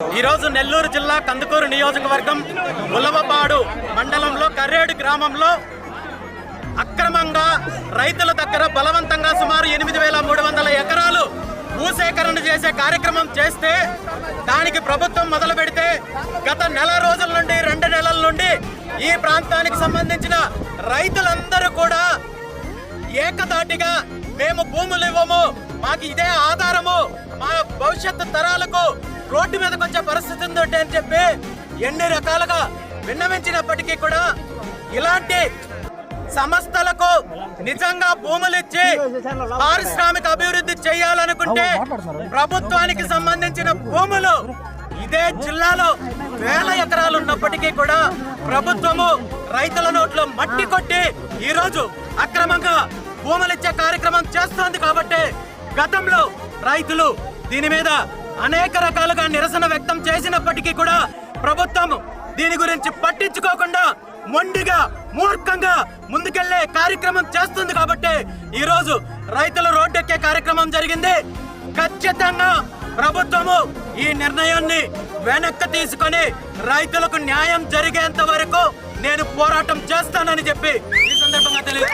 ఈరోజు నెల్లూరు జిల్లా కందుకూరు నియోజకవర్గం ఉలవపాడు మండలంలో కర్రేడు గ్రామంలో అక్రమంగా రైతుల దగ్గర బలవంతంగా సుమారు ఎనిమిది వేల మూడు వందల ఎకరాలు భూసేకరణ చేసే కార్యక్రమం చేస్తే దానికి ప్రభుత్వం మొదలు పెడితే గత నెల రోజుల నుండి రెండు నెలల నుండి ఈ ప్రాంతానికి సంబంధించిన రైతులందరూ కూడా ఏకతాటిగా మేము భూములు ఇవ్వము మాకు ఇదే ఆధారము మా భవిష్యత్తు తరాలకు రోడ్డు మీదకి వచ్చే పరిస్థితి ఉందంటే అని చెప్పి ఎన్ని రకాలుగా విన్నవించినప్పటికీ కూడా ఇలాంటి సంస్థలకు నిజంగా భూములు ఇచ్చి పారిశ్రామిక అభివృద్ధి చేయాలనుకుంటే ప్రభుత్వానికి సంబంధించిన భూములు ఇదే జిల్లాలో వేల ఎకరాలు ఉన్నప్పటికీ కూడా ప్రభుత్వము రైతుల నోట్లో మట్టి కొట్టి ఈ రోజు అక్రమంగా భూములు ఇచ్చే కార్యక్రమం చేస్తోంది కాబట్టి గతంలో రైతులు దీని మీద అనేక రకాలుగా నిరసన వ్యక్తం చేసినప్పటికీ కూడా ప్రభుత్వం దీని గురించి పట్టించుకోకుండా మొండిగా మూర్ఖంగా ముందుకెళ్ళే కార్యక్రమం చేస్తుంది కాబట్టి ఈ రోజు రైతులు రోడ్డెక్కే కార్యక్రమం జరిగింది. ఖచ్చితంగా ప్రభుత్వము ఈ నిర్ణయాన్ని వెనక్కి తీసుకొని రైతులకు న్యాయం జరిగేంత వరకు నేను పోరాటం చేస్తానని చెప్పి ఈ సందర్భంగా తెలియదు